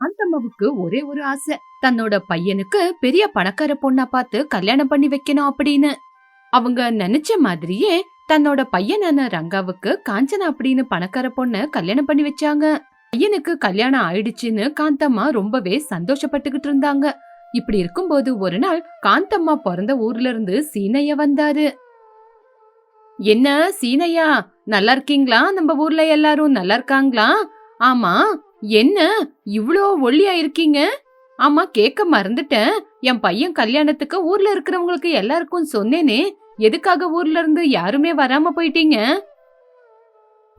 காந்தம்மாவுக்கு ஒரே ஒரு ஆசை. தன்னோட பையனுக்கு பெரிய பணக்கார பொண்ணா பார்த்து கல்யாணம் பண்ணி வைக்கணும் அப்படின்னு. அவங்க நினைச்ச மாதிரியே தன்னோட பையனான ரங்காவுக்கு காஞ்சனா அப்படின்னு பணக்கார பொண்ண கல்யாணம் பண்ணி வச்சாங்க. பையனுக்கு கல்யாணம் ஆயிடுச்சுன்னு காந்தம்மா ரொம்பவே சந்தோஷப்பட்டுக்கிட்டு இருந்தாங்க. இப்படி இருக்கும்போது ஒரு நாள் காந்தம்மா பிறந்த ஊர்ல இருந்து சீனையா வந்தாரு. என்ன சீனையா நல்லா இருக்கீங்களா? நம்ம ஊர்ல எல்லாரும் நல்லா இருக்காங்களா? ஆமா என்ன இவ்ளோ ஒல்லியா இருக்கீங்க? ஆமா கேட்க மறந்துட்டேன். என் பையன் கல்யாணத்துக்கு ஊர்ல இருக்கிறவங்களுக்கு எல்லாருக்கும் சொன்னேனே. எதுக்காக ஊர்ல இருந்து யாருமே வராம போயிட்டீங்க?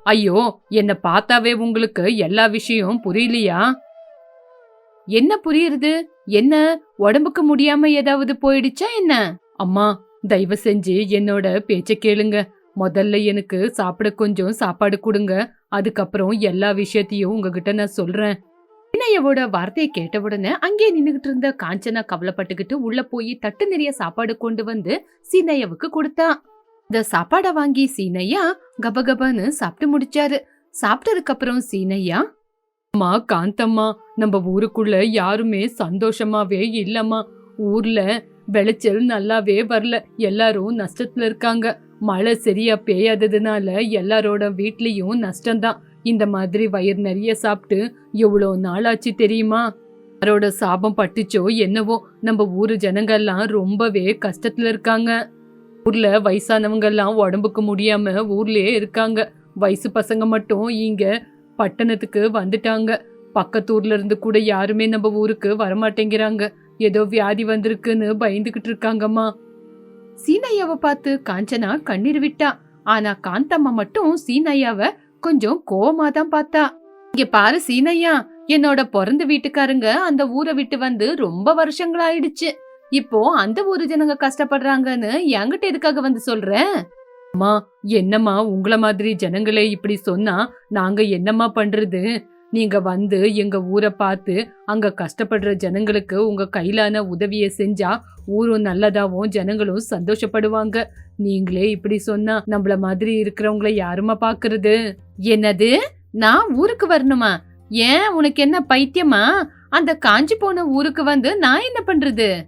ஐயோ என்ன பார்த்தாவே உங்களுக்கு எல்லா விஷயம் புரியலையா? என்ன புரியுறது? என்ன உடம்புக்கு முடியாம ஏதாவது போயிடுச்சா என்ன? அம்மா தயவு செஞ்சு என்னோட பேச்ச கேளுங்க. முதல்ல எனக்கு சாப்பிட கொஞ்சம் சாப்பாடு கொடுங்க. அதுக்கப்புறம் எல்லா விஷயத்தையும் உங்ககிட்ட நான் சொல்றேன். வினயோட வார்த்தையை கேட்ட உடனே அங்கே நின்னுகிட்டு இருந்த காஞ்சனா கவலைப்பட்டுக்கிட்டு உள்ள போய் தட்டு நிறைய சாப்பாடு கொண்டு வந்து சீனையாவுக்கு கொடுத்தா. இந்த சாப்பாடை வாங்கி சீனையா கபகபன்னு சாப்பிட்டு முடிச்சாரு. சாப்பிட்டதுக்கு அப்புறம் சீனையா அம்மா காந்தம்மா நம்ம ஊருக்குள்ள யாருமே சந்தோஷமாவே இல்லம்மா. ஊர்ல விளைச்சல் நல்லாவே வரல. எல்லாரும் நஷ்டத்துல இருக்காங்க. மழை சரியா பெய்யாததுனால எல்லாரோட வீட்லயும் நஷ்டம்தான். இந்த மாதிரி வயிறு நிறைய சாப்பிட்டு எவ்வளோ நாளாச்சு தெரியுமா? யாரோட சாபம் பட்டுச்சோ என்னவோ நம்ம ஊரு ஜனங்கள்லாம் ரொம்பவே கஷ்டத்துல இருக்காங்க. ஊர்ல வயசானவங்கெல்லாம் உடம்புக்கு முடியாம ஊர்லயே இருக்காங்க. வயசு பசங்க மட்டும் இங்க பட்டணத்துக்கு வந்துட்டாங்க. பக்கத்தூர்ல இருந்து கூட யாருமே நம்ம ஊருக்கு வரமாட்டேங்கிறாங்க. ஏதோ வியாதி வந்திருக்குன்னு பயந்துகிட்டு இருக்காங்கம்மா. சீனையாவை பார்த்து காஞ்சனா கண்ணீர் விட்டா. ஆனா காந்தம்மா மட்டும் சீனையாவ கொஞ்சம் கோவமா தான் பார்த்தா. இங்க பாரு சீனையா என்னோட பிறந்த வீட்டுக்காரங்க அந்த ஊரை விட்டு வந்து ரொம்ப வருஷங்கள் ஆயிடுச்சு இப்போ அந்த ஊரு ஜனங்க கஷ்டப்படுறாங்கன்னு என்கிட்ட எதுக்காக வந்து சொல்றேன் அம்மா என்னம்மா உங்கள மாதிரி ஜனங்களே இப்படி சொன்னா நாங்க என்னம்மா பண்றது? நீங்க வந்து எங்க ஊரை பார்த்து அங்க கஷ்டப்படுற ஜனங்களுக்கு உங்க கையிலான உதவியை செஞ்சா ஊரும் நல்லதாவும் ஜனங்களும் சந்தோஷப்படுவாங்க. நீங்களே இப்படி சொன்னா நம்மள மாதிரி இருக்கிறவங்கள யாருமா பாக்குறது? என்னது? நான் ஊருக்கு வரணுமா? ஏன் உனக்கு என்ன பைத்தியமா? அந்த காஞ்சி போன ஊருக்கு வந்து நான் என்ன பண்றது?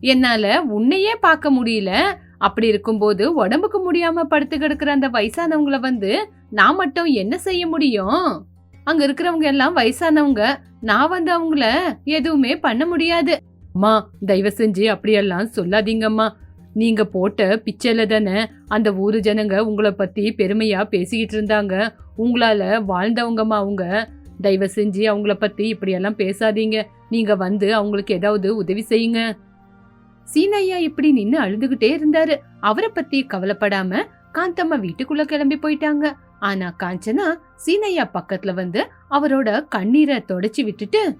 என்னால உன்னையே பார்க்க முடியல. அப்படி இருக்கும்போது உடம்புக்கு முடியாம படுத்து கிடக்குற அந்த வயசானவங்கள வந்து நான் மட்டும் என்ன செய்ய முடியும்? அங்க இருக்கிறவங்க எல்லாம் வயசானவங்க நான் வந்து அவங்கள எதுவுமே பண்ண முடியாது. அம்மா தயவு செஞ்சு அப்படியெல்லாம் சொல்லாதீங்கம்மா. நீங்க போட்ட பிச்சைல தானே அந்த ஊரு ஜனங்க உங்களை பத்தி பெருமையா பேசிக்கிட்டு இருந்தாங்க. உங்களால வாழ்ந்தவங்கம்மா அவங்க. தயவு செஞ்சு அவங்கள பத்தி இப்படியெல்லாம் பேசாதீங்க. நீங்க வந்து அவங்களுக்கு ஏதாவது உதவி செய்யுங்க. சீனையா இப்படி நின்னு அழுதுகிட்டே இருந்தாரு. அவரை பத்தி கவலைப்படாம காந்தம்மா வீட்டுக்குள்ள கிளம்பி போயிட்டாங்க. ஆனா காஞ்சனா சீனையா பக்கத்துல வந்து அவரோட கண்ணீரை தொடச்சி விட்டுட்டு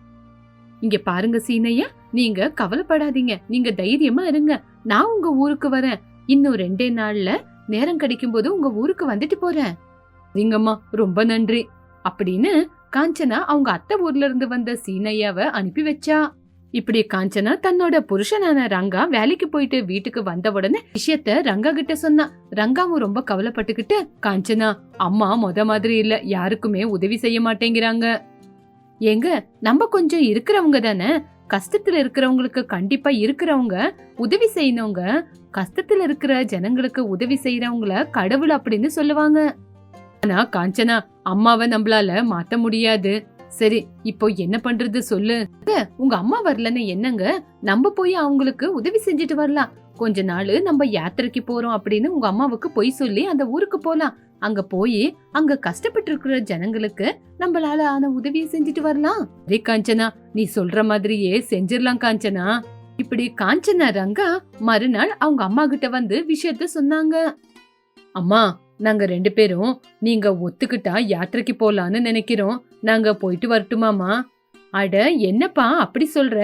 இங்க பாருங்க சீனையா நீங்க கவலைப்படாதீங்க. நீங்க தைரியமா இருங்க. நான் உங்க ஊருக்கு வரேன். இன்னும் ரெண்டே நாள்ல நேரம் கிடைக்கும் போது உங்க ஊருக்கு வந்துட்டு போறேன். சரிங்கம்மா ரொம்ப நன்றி. அப்படின்னு காஞ்சனா அவங்க அத்தை ஊர்ல இருந்து வந்த சீனையாவை அனுப்பி வச்சா. இப்படி காஞ்சனா தன்னோட புருஷனான ரங்கா வேலைக்கு போயிட்டு வீட்டுக்கு வந்த உடனே விஷயத்த ரங்கா கிட்ட சொன்னா. ரங்காவும் ரொம்ப கவலைப்பட்டுக்கிட்டு காஞ்சனா அம்மா மொத மாதிரி இல்ல. யாருக்குமே உதவி செய்ய மாட்டேங்கிறாங்க. ஏங்க நம்ம கொஞ்சம் இருக்கிறவங்க தானே? கஷ்டத்துல இருக்கிறவங்களுக்கு கண்டிப்பா இருக்கிறவங்க உதவி செய்யணுங்க. கஷ்டத்துல இருக்கிற ஜனங்களுக்கு உதவி செய்யறவங்கள கடவுள் அப்படின்னு சொல்லுவாங்க. ஆனா காஞ்சனா அம்மாவை நம்மளால மாத்த முடியாது. சரி இப்போ என்ன பண்றது சொல்லு. உங்க அம்மா வரலன்னு என்னங்க? நம்ம போய் அவங்களுக்கு உதவி செஞ்சுட்டு வரலாம். கொஞ்ச நாள் நம்ம யாத்திரைக்கு போறோம் அப்படின்னு உங்க அம்மாவுக்கு பொய் சொல்லி அந்த ஊருக்கு போலாம். அங்க போய் அங்க கஷ்டப்பட்டு இருக்கிற ஜனங்களுக்கு நம்மளால ஆன உதவியை செஞ்சுட்டு வரலாம். அதே காஞ்சனா நீ சொல்ற மாதிரியே செஞ்சிடலாம் காஞ்சனா. இப்படி காஞ்சனா ரங்கா மறுநாள் அவங்க அம்மா கிட்ட வந்து விஷயத்த சொன்னாங்க. அம்மா நாங்க ரெண்டு பேரும் நீங்க ஒத்துக்கிட்டா யாத்திரைக்கு போலான்னு நினைக்கிறோம். நாங்க போயிட்டு வரட்டுமாமா அட என்னப்பா அப்படி சொல்ற?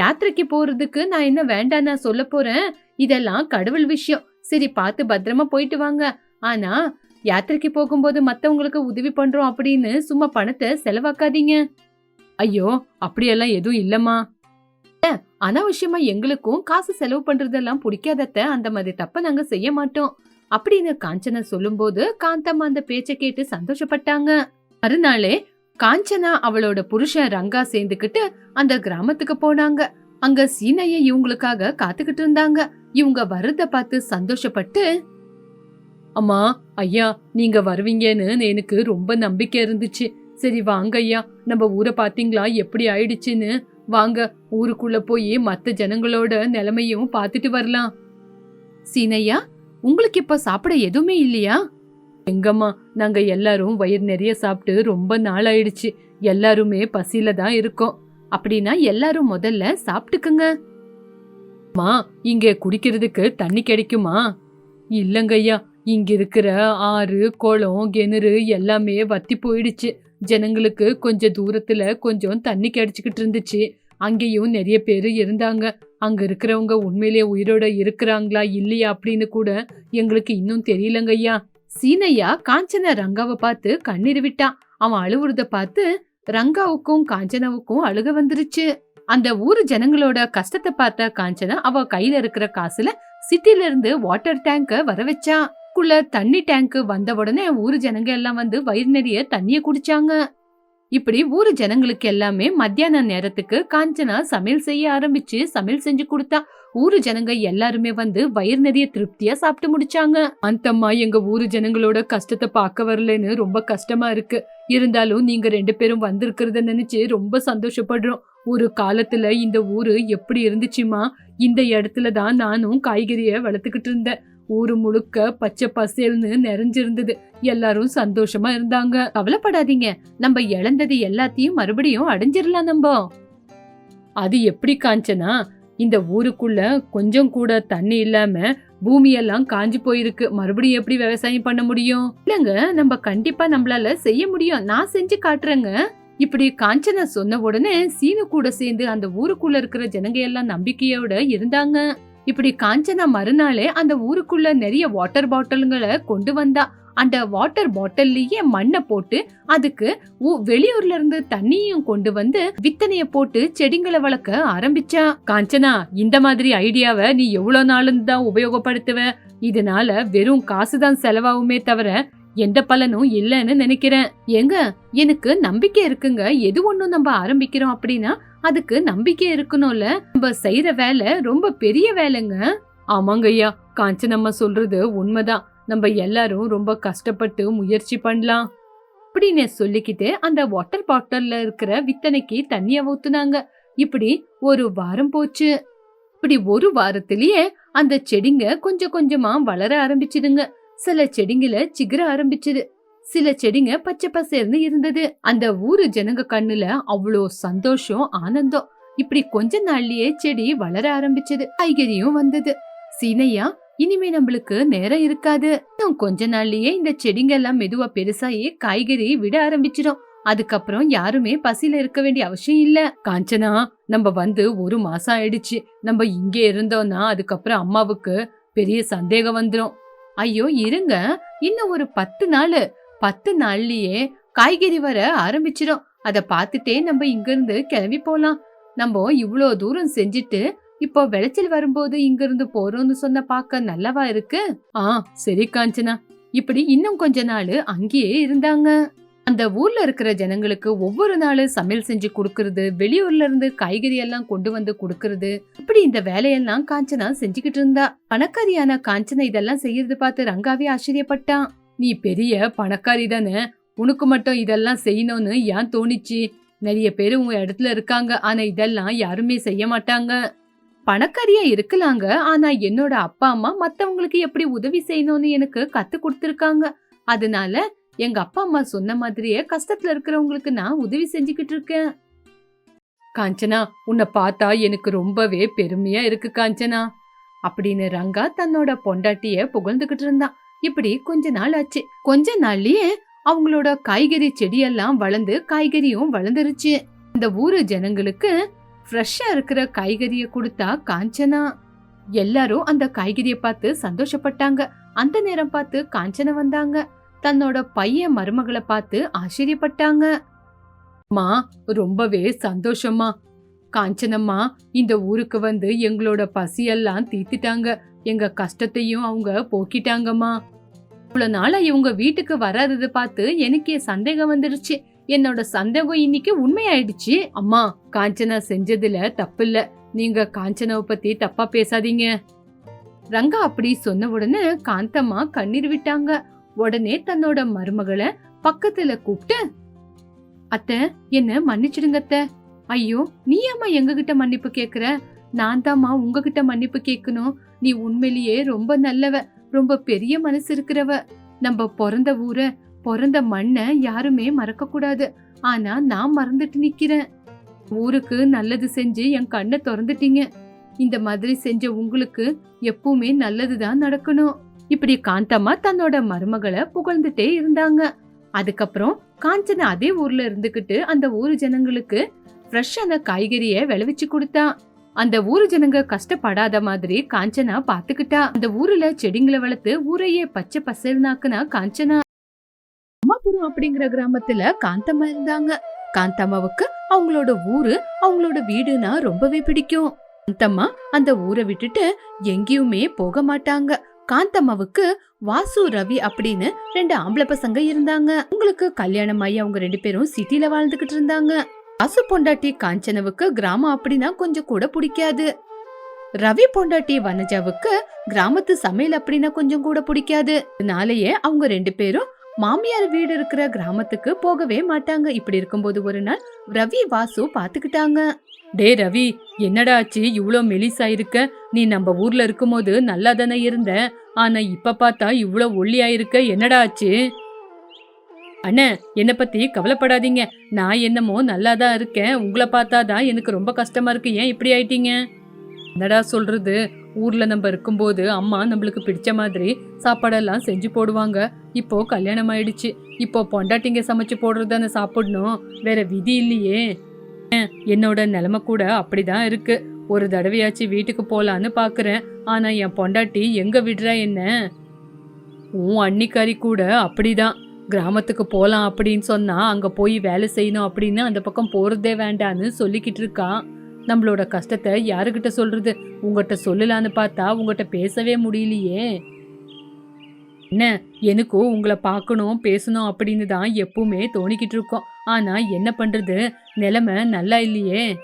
யாத்திரைக்கு போறதுக்கு நான் என்ன வேண்டாம் நான் சொல்ல போறேன்? இதெல்லாம் கடவுள் விஷயம். சரி பார்த்து பத்திரமா போயிட்டு வாங்க. ஆனா யாத்திரைக்கு போகும்போது மத்தவங்களுக்கு உதவி பண்றோம் அப்படின்னு சும்மா பணத்தை செலவாக்காதீங்க. ஐயோ அப்படியெல்லாம் எதுவும் இல்லம்மா. அனாவசியமா எங்களுக்கும் காசு செலவு பண்றதெல்லாம் பிடிக்காதத்த. அந்த மாதிரி தப்ப நாங்க செய்ய மாட்டோம். அப்படின்னு காஞ்சனா சொல்லும்போது காந்தம்மா அந்த பேச்சை கேட்டு சந்தோஷப்பட்டாங்க. மறுநாளே காஞ்சனா அவளோட புருஷன் ரங்கா சேர்ந்துக்கிட்டு அந்த கிராமத்துக்கு போனாங்க. அங்க சீனைய இவங்களுக்காக காத்துக்கிட்டு இருந்தாங்க. இவங்க வர்றத பார்த்து சந்தோஷப்பட்டு அம்மா ஐயா நீங்க வருவீங்கன்னு எனக்கு ரொம்ப நம்பிக்கை இருந்துச்சு. சரி வாங்க ஐயா நம்ம ஊரை பாத்தீங்களா எப்படி ஆயிடுச்சுன்னு. வாங்க ஊருக்குள்ள போய் மத்த ஜனங்களோட நிலைமையும் பார்த்துட்டு வரலாம். சீனையா உங்களுக்கு இப்ப சாப்பிட எதுவுமே இல்லையா? எங்கம்மா நாங்க எல்லாரும் வயிறு நிறைய சாப்பிட்டு ரொம்ப நாள் ஆயிடுச்சு எல்லாருமே பசியில தான் இருக்கோம். அப்படின்னா எல்லாரும் முதல்ல சாப்பிட்டுக்குங்க. மா இங்க குடிக்கிறதுக்கு தண்ணி கிடைக்குமா? இல்லங்கய்யா இங்க இருக்கிற ஆறு குளம் கிணறு எல்லாமே வத்தி போயிடுச்சு. ஜனங்களுக்கு கொஞ்சம் தூரத்துல கொஞ்சம் தண்ணி கிடைச்சிக்கிட்டு இருந்துச்சு. அங்கேயும் நிறைய பேர் இருந்தாங்க. அங்க இருக்கிறவங்க உண்மையிலேயே உயிரோட இருக்கிறாங்களா இல்லையா அப்படின்னு கூட எங்களுக்கு இன்னும் தெரியலங்கய்யா சீனையா காஞ்சனா ரங்காவை பார்த்து கண்ணீர் விட்டான் அவன் அழுவுறத பார்த்து ரங்காவுக்கும் காஞ்சனாவுக்கும் அழுக வந்துருச்சு. அந்த ஊர் ஜனங்களோட கஷ்டத்தை பார்த்த காஞ்சனா அவ கையில இருக்கிற காசுல சிட்டில இருந்து வாட்டர் டேங்க வர வச்சான் குள்ள தண்ணி டேங்க் வந்த உடனே ஊர் ஜனங்க எல்லாம் வந்து வயிறு நிறைய தண்ணிய குடிச்சாங்க. இப்படி ஊரு ஜனங்களுக்கு எல்லாமே மத்தியான நேரத்துக்கு காஞ்சனா சமையல் செய்ய ஆரம்பிச்சு சமையல் செஞ்சு கொடுத்தா ஊரு ஜனங்க எல்லாருமே வந்து வயிறு நிறைய திருப்தியா சாப்பிட்டு முடிச்சாங்க. அந்தம்மா எங்க ஊரு ஜனங்களோட கஷ்டத்தை பார்க்க வரலன்னு ரொம்ப கஷ்டமா இருக்கு. இருந்தாலும் நீங்க ரெண்டு பேரும் வந்திருக்கிறத நினைச்சு ரொம்ப சந்தோஷப்படுறோம். ஒரு காலத்துல இந்த ஊரு எப்படி இருந்துச்சுமா? இந்த இடத்துல தான் நானும் காய்கறிய வளர்த்துக்கிட்டு இருந்தேன். ஊரு முழுக்க பச்சை பசேல்னு நிறைஞ்சிருந்தது. எல்லாரும் சந்தோஷமா இருந்தாங்க. கவலைப்படாதீங்க. நம்ம இழந்தது எல்லாத்தையும் மறுபடியும் அடைஞ்சிடலாம் நம்ம. அது எப்படி காஞ்சனா இந்த ஊருக்குள்ள கொஞ்சம் கூட தண்ணி இல்லாம பூமியெல்லாம் காஞ்சு போயிருக்கு. மறுபடியும் எப்படி விவசாயம் பண்ண முடியும்? இல்லங்க நம்ம கண்டிப்பா நம்மளால செய்ய முடியும். நான் செஞ்சு காட்டுறேங்க. இப்படி காஞ்சனா சொன்ன உடனே சீனு கூட சேர்ந்து அந்த ஊருக்குள்ள இருக்கிற ஜனங்க எல்லாம் நம்பிக்கையோட இருந்தாங்க. இப்படி காஞ்சனா மறுநாளே அந்த ஊருக்குள்ள நிறைய வாட்டர் பாட்டில்களை கொண்டு வந்தா. அந்த வாட்டர் பாட்டில்லயே மண்ணை போட்டு அதுக்கு வெளியூர்ல இருந்து தண்ணியும் கொண்டு வந்து வித்தனைய போட்டு செடிங்களை வளர்க்க ஆரம்பிச்சா. காஞ்சனா இந்த மாதிரி ஐடியாவை நீ எவ்வளவு நாளும் தான் உபயோகப்படுத்துவ? இதனால வெறும் காசுதான் செலவாகுமே தவிர எந்த பலனும் இல்லைன்னு நினைக்கிறேன். ஏங்க எனக்கு நம்பிக்கை இருக்குங்க. எது ஒண்ணும் நம்ம ஆரம்பிக்கிறோம் அப்படின்னா அதுக்கு நம்பிக்கை இருக்கணும்ல. நம்ம செய்யற வேலை ரொம்ப பெரிய வேலைங்க. ஆமாங்க ஐயா காஞ்சனம்மா சொல்றது உண்மைதான். நம்ம எல்லாரும் ரொம்ப கஷ்டப்பட்டு முயற்சி பண்ணலாம். அப்படின்னு சொல்லிக்கிட்டு அந்த வாட்டர் பாட்டில்ல இருக்கிற வித்தனைக்கு தண்ணிய ஊத்துனாங்க. இப்படி ஒரு வாரம் போச்சு. இப்படி ஒரு வாரத்திலேயே அந்த செடிங்க கொஞ்சம் கொஞ்சமா வளர ஆரம்பிச்சுதுங்க. சில செடிங்கள சிகர ஆரம்பிச்சது. சில செடிங்க பச்சை பசேர்னு இருந்தது. அந்த ஊரு ஜனங்க கண்ணுல அவ்வளோ சந்தோஷம் ஆனந்தம். இப்படி கொஞ்ச நாள்லயே செடி வளர ஆரம்பிச்சது. காய்கறியும் வந்தது. சீனையா இனிமே நம்மளுக்கு நேரம் இருக்காது. இன்னும் கொஞ்ச நாள்லயே இந்த செடிங்க எல்லாம் மெதுவா பெருசாயி காய்கறி விட ஆரம்பிச்சிடும். அதுக்கப்புறம் யாருமே பசியில இருக்க வேண்டிய அவசியம் இல்ல. காஞ்சனா நம்ம வந்து ஒரு மாசம் ஆயிடுச்சு. நம்ம இங்கே இருந்தோம்னா அதுக்கப்புறம் அம்மாவுக்கு பெரிய சந்தேகம் வந்துரும். ஐயோ இருங்க. இன்னும் ஒரு பத்து நாள். பத்து நாள்லயே காய்கறி வர ஆரம்பிச்சிடும் அதை பார்த்துட்டே நம்ம இங்கிருந்து கிளம்பி போகலாம் நம்ம இவ்வளோ தூரம் செஞ்சுட்டு இப்போ விளைச்சல் வரும்போது இங்கிருந்து போறோம்னு சொன்ன பார்க்க நல்லவா இருக்கு? ஆ சரி காஞ்சனா. இப்படி இன்னும் கொஞ்ச நாள் அங்கேயே இருந்தாங்க. அந்த ஊர்ல இருக்கிற ஜனங்களுக்கு ஒவ்வொரு நாளும் சமையல் செஞ்சு கொடுக்கறது வெளியூர்ல இருந்து காய்கறி எல்லாம் கொண்டு வந்து கொடுக்கறது இப்படி இந்த வேலையெல்லாம் காஞ்சனா செஞ்சுக்கிட்டு இருந்தா. பணக்காரியான காஞ்சனா இதெல்லாம் செய்யறது பார்த்து ரங்காவே ஆச்சரியப்பட்டான். நீ பெரிய பணக்காரி தானே உனக்கு மட்டும் இதெல்லாம் செய்யணும்னு ஏன் தோணிச்சு? நிறைய பேர் உங்க இடத்துல இருக்காங்க ஆனா இதெல்லாம் யாருமே செய்ய மாட்டாங்க. பணக்காரியா இருக்கலாங்க ஆனா என்னோட அப்பா அம்மா மத்தவங்களுக்கு எப்படி உதவி செய்யணும்னு எனக்கு கத்து கொடுத்துருக்காங்க. அதனால எங்க அப்பா அம்மா சொன்ன மாதிரியே கஷ்டத்துல இருக்கிறவங்களுக்கு நான் உதவி செஞ்சுக்கிட்டு இருக்கேன். காஞ்சனா உன்னை பார்த்தா எனக்கு ரொம்பவே பெருமையா இருக்கு காஞ்சனா. அப்படின்னு ரங்கா தன்னோட பொண்டாட்டிய புகழ்ந்துகிட்டு இருந்தான் இப்படி கொஞ்ச நாள் ஆச்சு. கொஞ்ச நாள்லயே அவங்களோட காய்கறி செடியெல்லாம் வளர்ந்து காய்கறியும் வளர்ந்துருச்சு. இந்த ஊரு ஜனங்களுக்கு ஃப்ரெஷ்ஷா இருக்கிற காய்கறிய கொடுத்தா காஞ்சனா. எல்லாரும் அந்த காய்கறியை பார்த்து சந்தோஷப்பட்டாங்க. அந்த நேரம் பார்த்து காஞ்சனா வந்தாங்க. தன்னோட பையன் மருமகளை பார்த்து ஆச்சரியப்பட்டாங்க. அம்மா ரொம்பவே சந்தோஷமா காஞ்சனம்மா இந்த ஊருக்கு வந்து எங்களோட பசியெல்லாம் தீர்த்துட்டாங்க. எங்க கஷ்டத்தையும் அவங்க போக்கிட்டாங்கம்மா. இவ்வளவு நாளா இவங்க வீட்டுக்கு வராதது பார்த்து எனக்கே சந்தேகம் வந்துருச்சு. என்னோட சந்தேகம் இன்னைக்கு உண்மையாயிடுச்சு. அம்மா காஞ்சனா செஞ்சதுல தப்பில்ல. நீங்க காஞ்சனாவை பத்தி தப்பா பேசாதீங்க. ரங்கா அப்படி சொன்ன உடனே காந்தம்மா கண்ணீர் விட்டாங்க. உடனே தன்னோட மருமகளை பக்கத்துல கூப்பிட்டு அத்தை என்ன மன்னிச்சிடுங்க அத்தை. ஐயோ நீ அம்மா எங்ககிட்ட மன்னிப்பு கேக்குற? நான் தாம்மா உங்ககிட்ட மன்னிப்பு கேட்கணும் நீ உண்மையிலேயே ரொம்ப நல்லவ ரொம்ப பெரிய மனசு இருக்கிறவ. நம்ம பிறந்த ஊரை பிறந்த மண்ணை யாருமே மறக்க கூடாது. ஆனா நான் மறந்துட்டு நிக்கிறேன். ஊருக்கு நல்லது செஞ்சு என் கண்ணை திறந்துட்டீங்க. இந்த மாதிரி செஞ்ச உங்களுக்கு எப்பவுமே நல்லதுதான் நடக்கணும். இப்படி காந்தம்மா தன்னோட மருமகளை புகழ்ந்துட்டே இருந்தாங்க. அதுக்கப்புறம் காஞ்சனா அதே ஊர்ல இருந்துகிட்டு அந்த ஊர் ஜனங்களுக்கு ஃப்ரெஷ்ஷான காய்கறிய விளைவிச்சு கொடுத்தா. அந்த ஊர் ஜனங்க கஷ்டப்படாத மாதிரி காஞ்சனா பாத்துக்கிட்டா. அந்த ஊர்ல செடிங்களை வளர்த்து ஊரையே பச்சை பசேல்னாக்குனா காஞ்சனா. அம்மாபுரம் அப்படிங்கிற கிராமத்துல காந்தம்மா இருந்தாங்க. காந்தம்மாவுக்கு அவங்களோட ஊரு அவங்களோட வீடுனா ரொம்பவே பிடிக்கும். காந்தம்மா அந்த ஊரை விட்டுட்டு எங்கேயுமே போக மாட்டாங்க. காந்தம்மாவுக்கு வாசு ரவி அப்படின்னு ரெண்டு ஆம்பளை பசங்க இருந்தாங்க. உங்களுக்கு கல்யாணம் ஆகி அவங்க ரெண்டு பேரும் சிட்டில வாழ்ந்துகிட்டு இருந்தாங்க. வாசு பொண்டாட்டி காஞ்சனவுக்கு கிராமம் அப்படின்னா கொஞ்சம் கூட பிடிக்காது. ரவி பொண்டாட்டி வனஜாவுக்கு கிராமத்து சமையல் அப்படின்னா கொஞ்சம் கூட பிடிக்காது. அதனாலயே அவங்க ரெண்டு பேரும் மாமியார் வீடு இருக்கிற கிராமத்துக்கு போகவே மாட்டாங்க. இப்படி இருக்கும்போது ஒரு நாள் ரவி வாசு பாத்துக்கிட்டாங்க டே ரவி என்னடா ஆச்சு? இவ்வளோ மெலிசா இருக்க. நீ நம்ம ஊர்ல இருக்கும்போது நல்லா தானே இருந்த. ஆனா இப்ப பார்த்தா இவ்வளோ ஒல்லியா இருக்க. என்னடா ஆச்சு? அண்ணே என்னை பத்தி கவலைப்படாதீங்க. நான் என்னமோ நல்லா தான் இருக்கேன். உங்களை பார்த்தா தான் எனக்கு ரொம்ப கஷ்டமா இருக்கு. ஏன் இப்படி ஆயிட்டீங்க? என்னடா சொல்றது? ஊர்ல நம்ம இருக்கும்போது அம்மா நம்மளுக்கு பிடிச்ச மாதிரி சாப்பாடெல்லாம் செஞ்சு போடுவாங்க. இப்போ கல்யாணம் ஆயிடுச்சு. இப்போ பொண்டாட்டிங்க சமைச்சு போடுறதானே சாப்பிடணும். வேற விதி இல்லையே. என்னோட நிலைமை கூட அப்படிதான் இருக்கு. ஒரு தடவையாச்சு வீட்டுக்கு போலான்னு பாக்குறேன். ஆனா என் பொண்டாட்டி எங்க விடுறா என்ன? உன் அன்னிக்காரி கூட அப்படிதான். கிராமத்துக்கு போலாம் அப்படின்னு சொன்னா அங்க போய் வேலை செய்யணும் அப்படின்னு அந்த பக்கம் போறதே வேண்டான்னு சொல்லிக்கிட்டு இருக்கான் நம்மளோட கஷ்டத்தை யாருகிட்ட சொல்றது? உங்ககிட்ட சொல்லலான்னு பார்த்தா உங்ககிட்ட பேசவே முடியலையே. என்ன? எனக்கும் உங்களை பார்க்கணும் பேசணும் அப்படின்னு தான் எப்பவுமே தோணிக்கிட்டு இருக்கோம். ஆனா என்ன பண்றது? நிலைமை நல்லா இல்லையே.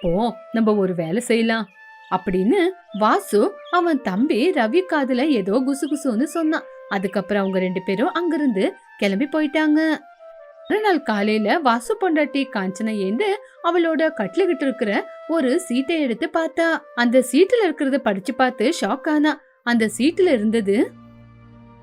போ நம்ம ஒரு வேலை செய்யலாம். அப்படின்னு வாசு அவன் தம்பி ரவி காதுல ஏதோ குசு குசுன்னு சொன்னான். அதுக்கப்புறம் அவங்க ரெண்டு பேரும் அங்கிருந்து கிளம்பி போயிட்டாங்க. மறுநாள் காலையில வாசு பொண்டாட்டி காஞ்சனை ஏந்து அவளோட கட்டிலுகிட்டு இருக்கிற ஒரு சீட்டை எடுத்து பார்த்தா. அந்த சீட்டுல இருக்கிறத படிச்சு பார்த்து ஷாக் ஆனா. அந்த சீட்டுல இருந்தது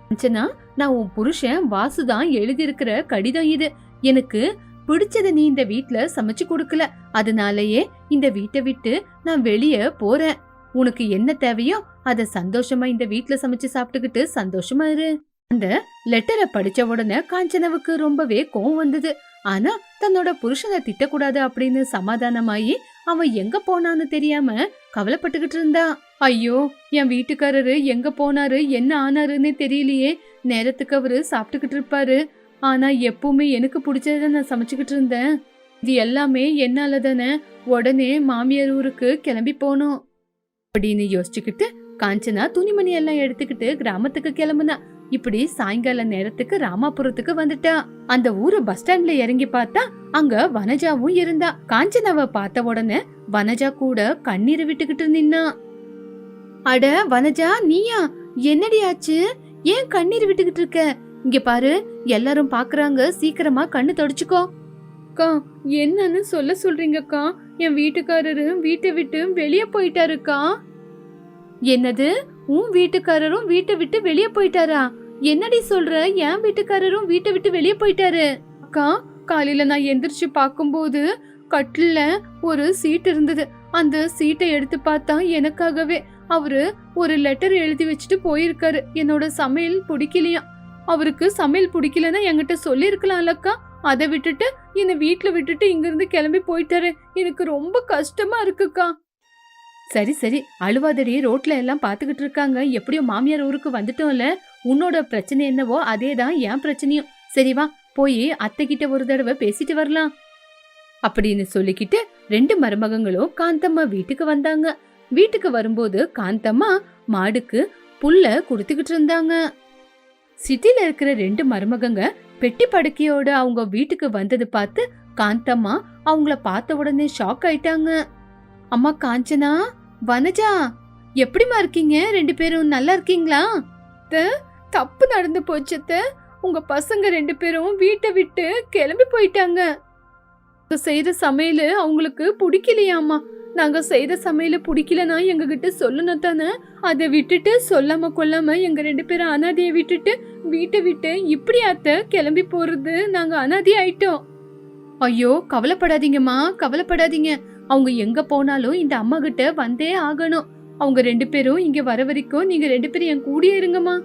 காஞ்சனா நான் உன் புருஷன் வாசுதான் எழுதியிருக்கிற கடிதம் இது. எனக்கு பிடிச்சத நீ இந்த வீட்ல சமைச்சு கொடுக்கல. அதனாலயே இந்த வீட்டை விட்டு நான் வெளிய போறேன். உனக்கு என்ன தேவையோ அத சந்தோஷமா இந்த வீட்ல சமைச்சு சாப்பிட்டுக்கிட்டு சந்தோஷமா இரு. அந்த லெட்டரை படிச்ச உடனே காஞ்சனவுக்கு ரொம்பவே கோவம் வந்தது. ஆனா தன்னோட புருஷனை திட்டக்கூடாது அப்படின்னு சமாதானமாயி அவன் எங்க போனான்னு தெரியாம கவலைப்பட்டுக்கிட்டு இருந்தா. ஐயோ என் வீட்டுக்காரரு எங்க போனாரு என்ன ஆனாருன்னு தெரியலையே. நேரத்துக்கு அவரு சாப்பிட்டுக்கிட்டு இருப்பாரு. ஆனால் எப்பவுமே எனக்கு பிடிச்சத நான் சமைச்சுக்கிட்டு இருந்தேன். இது எல்லாமே என்னால தானே உடனே மாமியார் ஊருக்கு கிளம்பி போனோம். அப்படின்னு யோசிச்சுக்கிட்டு காஞ்சனா துணிமணி எல்லாம் எடுத்துக்கிட்டு கிராமத்துக்கு கிளம்புனா. இப்படி சாயங்கால நேரத்துக்கு ராமாபுரத்துக்கு வந்துட்டா. அந்த ஊரு பஸ் ஸ்டாண்ட்ல இறங்கி பார்த்தா அங்க வனஜாவும் இருந்தா. காஞ்சனாவை பார்த்த உடனே வனஜா கூட கண்ணீர் விட்டுக்கிட்டு நின்னா. அட வனஜா நீயா? என்னடி ஆச்சு? ஏன் கண்ணீர் விட்டுக்கிட்டு இருக்க? இங்க பாரு எல்லாரும் பாக்குறாங்க சீக்கிரமா கண்ணு தொடச்சுக்கோ. அக்கா என்னன்னு சொல்ல சொல்றீங்கக்கா? என் வீட்டுக்காரரு வீட்டை விட்டு வெளியே போயிட்டாருக்கா? என்னது? உன் வீட்டுக்காரரும் வீட்டை விட்டு வெளியே போயிட்டாரா? என்னடி சொல்ற? என் வீட்டுக்காரரும் வீட்டை விட்டு வெளியே போயிட்டாரு. அக்கா காலையில நான் எந்திரிச்சு பார்க்கும்போது கட்டில ஒரு சீட் இருந்தது. அந்த சீட்டை எடுத்து பார்த்தா எனக்காகவே அவரு ஒரு லெட்டர் எழுதி வச்சுட்டு போயிருக்காரு. என்னோட சமையல் பிடிக்கலையா அவருக்கு சமையல் பிடிக்கலன்னா என்கிட்ட சொல்லியிருக்கலாம்லக்கா அதை விட்டுட்டு என்னை வீட்டில் விட்டுட்டு இங்கிருந்து கிளம்பி போயிட்டாரு. எனக்கு ரொம்ப கஷ்டமா இருக்குக்கா. சரி சரி. அழுவாதடி ரோட்ல எல்லாம் பாத்துக்கிட்டு இருக்காங்க. எப்படியோ மாமியார் ஊருக்கு வந்துட்டோம்ல. உன்னோட பிரச்சனை என்னவோ அதே தான் என் பிரச்சனையும். சரி வா. போய் அத்தை கிட்ட ஒரு தடவை பேசிட்டு வரலாம். அப்படின்னு சொல்லிக்கிட்டு ரெண்டு மருமகங்களும் காந்தம்மா வீட்டுக்கு வந்தாங்க. வீட்டுக்கு வரும்போது காந்தம்மா மாடுக்கு புல்ல கொடுத்துக்கிட்டு இருந்தாங்க. சிட்டில இருக்கிற ரெண்டு மருமகங்க பெட்டி படுக்கையோட அவங்க வீட்டுக்கு வந்தது பார்த்து காந்தம்மா அவங்கள பார்த்த உடனே ஷாக் ஆயிட்டாங்க. அம்மா காஞ்சனா வனஜா எப்படிமா இருக்கீங்க? ரெண்டு பேரும் நல்லா இருக்கீங்களா? தப்பு நடந்து போச்சு உங்க பசங்க ரெண்டு பேரும் வீட்டை விட்டு கிளம்பி போயிட்டாங்க. நாங்க செய்யற சமையல் அவங்களுக்கு பிடிக்கலையாமா நாங்க செய்த சமையல் பிடிக்கலனா எங்க கிட்ட சொல்லணும் தானே? அதை விட்டுட்டு சொல்லாம கொல்லாம எங்க ரெண்டு பேரும் அனாதையை விட்டுட்டு வீட்டை விட்டு இப்படி அத்தை கிளம்பி போறது நாங்க அனாதி ஆயிட்டோம். ஐயோ கவலைப்படாதீங்கம்மா கவலைப்படாதீங்க. அவங்க எங்க போனாலும் இந்த அம்மா கிட்ட வந்தே ஆகணும். அவங்க ரெண்டு பேரும் இங்க வர வரைக்கும் நீங்க ரெண்டு பேரும் என் கூடயே இருங்கம்மா.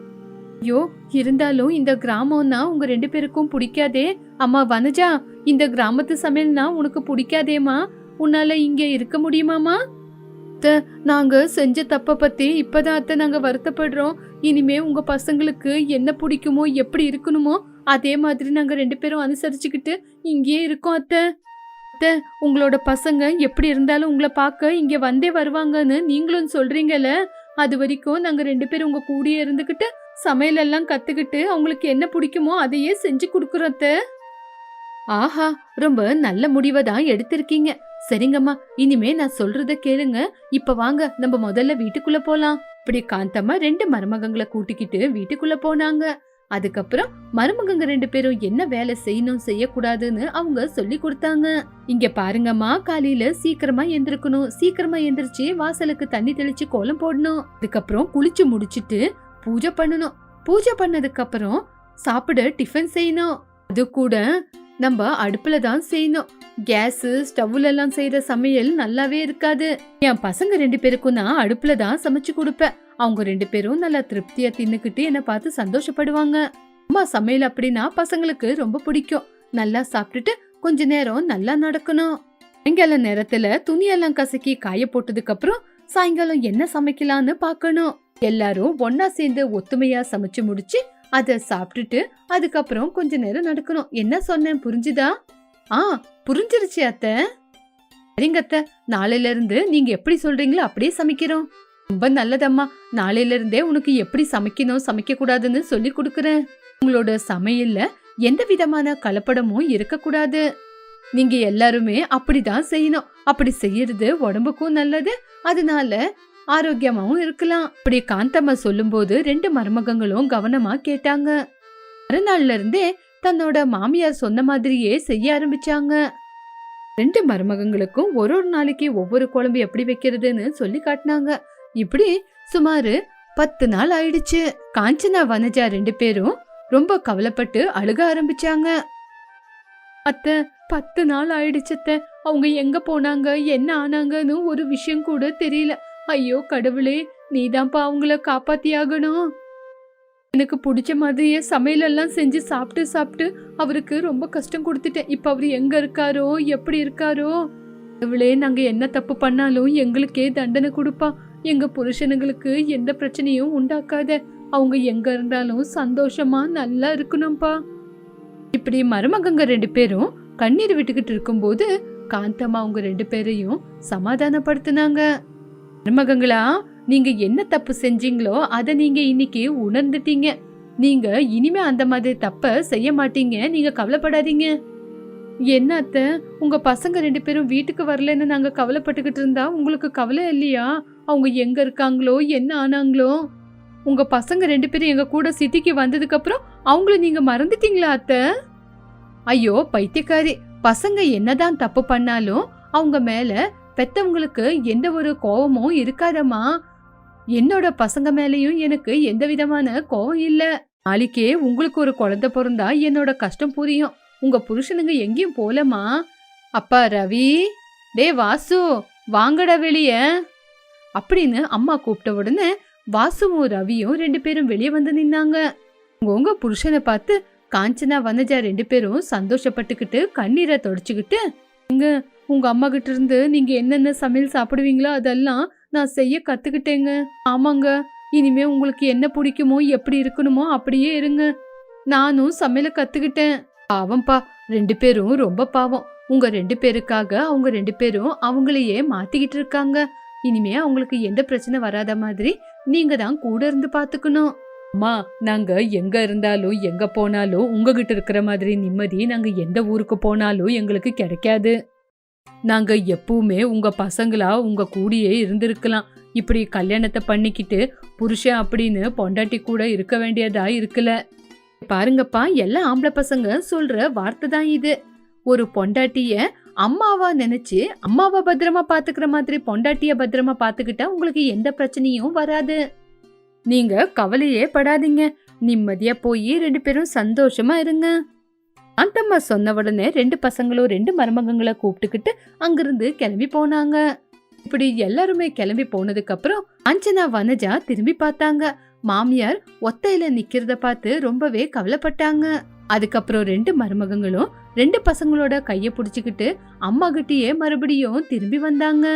ஐயோ இருந்தாலும் இந்த கிராமம்னா உங்க ரெண்டு பேருக்கும் பிடிக்காதே. அம்மா வனஜா இந்த கிராமத்து சமையல்னா உனக்கு பிடிக்காதேம்மா. உன்னால இங்கே இருக்க முடியுமாமா அத்தை, நாங்க செஞ்ச தப்ப பத்தி இப்பதான் அத்தை நாங்க வருத்தப்படுறோம். இனிமே உங்க பசங்களுக்கு என்ன பிடிக்குமோ எப்படி இருக்கணுமோ அதே மாதிரி நாங்க ரெண்டு பேரும் அனுசரிச்சுக்கிட்டு இங்கேயே இருக்கோம் அத்தை. அத்தை உங்களோட பசங்க எப்படி இருந்தாலும் உங்களை பார்க்க இங்க வந்தே வருவாங்கன்னு நீங்களும் சொல்றீங்கல்ல? அது வரைக்கும் நாங்க ரெண்டு பேரும் உங்க கூடயே இருந்துகிட்டு சமையல் எல்லாம் கத்துக்கிட்டு அவங்களுக்கு என்ன பிடிக்குமோ அதையே செஞ்சு கொடுக்குறோம் அத்தை. ஆஹா ரொம்ப நல்ல முடிவை தான் எடுத்திருக்கீங்க. சரிங்கம்மா இனிமே நான் சொல்றத கேளுங்க. இப்ப வாங்க நம்ம முதல்ல வீட்டுக்குள்ள போலாம். இப்படி காந்தம்மா ரெண்டு மருமகங்களை கூட்டிக்கிட்டு வீட்டுக்குள்ள போனாங்க. அதுக்கப்புறம் மருமகங்க ரெண்டு பேரும் என்ன வேலை செய்யணும் செய்யக்கூடாதுன்னு அவங்க சொல்லி கொடுத்தாங்க. இங்க பாருங்கம்மா காலையில சீக்கிரமா எந்திருக்கணும். சீக்கிரமா எந்திரிச்சு வாசலுக்கு தண்ணி தெளிச்சு கோலம் போடணும். அதுக்கப்புறம் குளிச்சு முடிச்சிட்டு பூஜை பண்ணணும். பூஜை பண்ணதுக்கு அப்புறம் சாப்பிட டிஃபன் செய்யணும். அது கூட நம்ம அடுப்புல தான் செய்யணும். கேஸ் ஸ்டவ்ல எல்லாம் செய்யற சமையல் நல்லாவே இருக்காது. என் பசங்க ரெண்டு பேருக்கும் நான் அடுப்புல தான் சமைச்சு கொடுப்பேன். அவங்க ரெண்டு பேரும் நல்லா திருப்தியா தின்னுக்கிட்டு என்னை பார்த்து சந்தோஷப்படுவாங்க. அம்மா சமையல் அப்படின்னா பசங்களுக்கு ரொம்ப பிடிக்கும். நல்லா சாப்பிட்டுட்டு கொஞ்ச நேரம் நல்லா நடக்கணும். சாயங்கால நேரத்துல துணியெல்லாம் கசக்கி காய போட்டதுக்கு அப்புறம் சாயங்காலம் என்ன சமைக்கலாம்னு பார்க்கணும். எல்லாரும் ஒன்னா சேர்ந்து ஒத்துமையா சமைச்சு முடிச்சு அதை சாப்பிட்டுட்டு அதுக்கப்புறம் கொஞ்ச நேரம் நடக்கணும். என்ன சொன்னேன்? புரிஞ்சுதா? ஆ புரிஞ்சிருச்சு அத்தை. சரிங்க அத்தை. நாளையில இருந்து நீங்க எப்படி சொல்றீங்களோ அப்படியே சமைக்கிறோம். ரொம்ப நல்லதம்மா. நாளையில இருந்தே உனக்கு எப்படி சமைக்கணும் சமைக்க கூடாதுன்னு சொல்லி கொடுக்குறேன். உங்களோட சமையல்ல எந்த விதமான கலப்படமும் இருக்கக்கூடாது. நீங்க எல்லாருமே அப்படிதான் செய்யணும். அப்படி செய்யறது உடம்புக்கும் நல்லது. அதனால ஆரோக்கியமாவும் இருக்கலாம். அப்படி காந்தம்மா சொல்லும்போது ரெண்டு மருமகங்களும் கவனமா கேட்டாங்க. மறுநாள்ல இருந்தே தன்னோட மாமியார் சொன்ன மாதிரியே செய்ய ஆரம்பிச்சாங்க. ரெண்டு மருமகங்களுக்கும் ஒரு ஒரு நாளைக்கு ஒவ்வொரு குழம்பு எப்படி வைக்கிறதுன்னு சொல்லி காட்டினாங்க. இப்படி சுமார் பத்து நாள் ஆயிடுச்சு. காஞ்சனா வனஜா ரெண்டு பேரும் ரொம்ப கவலைப்பட்டு அழுக ஆரம்பிச்சாங்க. அத்தை பத்து நாள் ஆயிடுச்சு அத்தை. அவங்க எங்க போனாங்க என்ன ஆனாங்கன்னு ஒரு விஷயம் கூட தெரியல. ஐயோ கடவுளே நீதான்ப்பா அவங்கள காப்பாத்தியாகணும். எனக்கு பிடிச்ச மாதிரியே சமையலெல்லாம் செஞ்சு சாப்பிட்டு சாப்பிட்டு அவருக்கு ரொம்ப கஷ்டம் கொடுத்துட்டேன். இப்போ அவர் எங்க இருக்காரோ எப்படி இருக்காரோ. கடவுளே நாங்க என்ன தப்பு பண்ணாலும் எங்களுக்கே தண்டனை கொடுப்பா. எங்க புருஷனுங்களுக்கு எந்த பிரச்சனையும் உண்டாக்காத. அவங்க எங்க இருந்தாலும் சந்தோஷமா நல்லா இருக்கணும்ப்பா இப்படி மருமகங்க ரெண்டு பேரும் கண்ணீர் விட்டுக்கிட்டு இருக்கும்போது காந்தம்மா அவங்க ரெண்டு பேரையும் சமாதானப்படுத்தினாங்க. மருமகங்களா நீங்க என்ன தப்பு செஞ்சீங்களோ அதை நீங்க இன்னைக்கு உணர்ந்துட்டீங்க. நீங்க இனிமே அந்த மாதிரி தப்ப செய்ய மாட்டீங்க. நீங்க கவலைப்படாதீங்க. என்ன அத்தை உங்க பசங்க ரெண்டு பேரும் வீட்டுக்கு வரலன்னு நாங்க கவலைப்பட்டுக்கிட்டு இருந்தா உங்களுக்கு கவலை இல்லையா? அவங்க எங்க இருக்காங்களோ என்ன ஆனாங்களோ? உங்க பசங்க ரெண்டு பேரும் எங்க கூட சிட்டிக்கு வந்ததுக்கு அப்புறம் அவங்கள நீங்க மறந்துட்டீங்களா அத்தை? ஐயோ பைத்தியக்காரி. பசங்க என்னதான் தப்பு பண்ணாலும் அவங்க மேல பெத்தவங்களுக்கு எந்த ஒரு கோவமும் இருக்காதம்மா. என்னோட பசங்க மேலேயும் எனக்கு எந்த விதமான கோவம் இல்ல. நாளைக்கே உங்களுக்கு ஒரு குழந்தை பிறந்தா என்னோட கஷ்டம் புரியும். உங்க புருஷனுங்க எங்கேயும் போலமா அப்பா ரவி டே வாசு வாங்கடா வெளிய. அப்படின்னு அம்மா கூப்பிட்ட உடனே வாசுவும் ரவியும் ரெண்டு பேரும் வெளியே வந்து நின்னாங்க. உங்க புருஷனை பார்த்து காஞ்சனா வனஜா ரெண்டு பேரும் சந்தோஷப்பட்டுக்கிட்டு கண்ணீரை தொடச்சுக்கிட்டு இங்க உங்கள் அம்மா கிட்ட இருந்து நீங்கள் என்னென்ன சமையல் சாப்பிடுவீங்களோ அதெல்லாம் நான் செய்ய கற்றுக்கிட்டேங்க ஆமாங்க. இனிமே உங்களுக்கு என்ன பிடிக்குமோ எப்படி இருக்கணுமோ அப்படியே இருங்க. நானும் சமையலை கற்றுக்கிட்டேன் பாவம்ப்பா ரெண்டு பேரும் ரொம்ப பாவம். உங்கள் ரெண்டு பேருக்காக அவங்க ரெண்டு பேரும் அவங்களையே மாற்றிக்கிட்டு இருக்காங்க. இனிமே அவங்களுக்கு எந்த பிரச்சனை வராத மாதிரி நீங்க தான் கூட இருந்து பார்த்துக்கணும் அம்மா நாங்க எங்க இருந்தாலும் எங்க போனாலும் உங்ககிட்ட இருக்கிற மாதிரி நிம்மதி நாங்க எந்த ஊருக்கு போனாலும் எங்களுக்கு கிடைக்காது. நாங்க எப்பவுமே உங்க பசங்களா உங்க கூடயே இருந்திருக்கலாம். இப்படி கல்யாணத்தை பண்ணிக்கிட்டு புருஷன் அப்படின்னு பொண்டாட்டி கூட இருக்க வேண்டியதா இருக்குல்ல? பாருங்கப்பா எல்லா ஆம்பளை பசங்க சொல்ற வார்த்தை தான் இது. ஒரு பொண்டாட்டிய அம்மாவா நினைச்சு அம்மாவை பத்திரமா பாத்துக்கிற மாதிரி பொண்டாட்டிய பத்திரமா பாத்துக்கிட்டா உங்களுக்கு எந்த பிரச்சனையும் வராது. நீங்க கவலையே படாதீங்க. நிம்மதியா போய் ரெண்டு பேரும் சந்தோஷமா இருங்க. அந்தம்மா சொன்ன உடனே ரெண்டு பசங்களும் ரெண்டு மருமகங்களை கூப்பிட்டுக்கிட்டு அங்கிருந்து கிளம்பி போனாங்க. இப்படி எல்லாருமே கிளம்பி போனதுக்கு அப்புறம் அஞ்சனா வனஜா திரும்பி பார்த்தாங்க. மாமியார் ஒத்தையில நிக்கிறத பார்த்து ரொம்பவே கவலைப்பட்டாங்க. அதுக்கப்புறம் ரெண்டு மருமகங்களும் ரெண்டு பசங்களோட கைய புடிச்சுக்கிட்டு அம்மா கிட்டயே மறுபடியும் திரும்பி வந்தாங்க.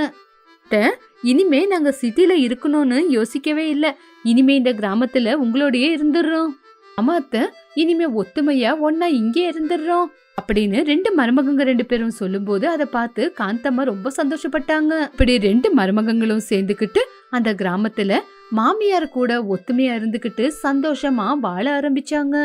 இனிமே நாங்க சிட்டில இருக்கணும்னு யோசிக்கவே இல்லை. இனிமே இந்த கிராமத்துல உங்களோடயே இருந்துடுறோம் அம்மா அத்தை இனிமே ஒத்துமையா ஒன்னா இங்கே இருந்துடுறோம் அப்படின்னு ரெண்டு மருமகங்க ரெண்டு பேரும் சொல்லும்போது அதை பார்த்து காந்தம்மா ரொம்ப சந்தோஷப்பட்டாங்க. இப்படி ரெண்டு மருமகங்களும் சேர்ந்துக்கிட்டு அந்த கிராமத்துல மாமியார் கூட ஒத்துமையா இருந்துக்கிட்டு சந்தோஷமா வாழ ஆரம்பிச்சாங்க.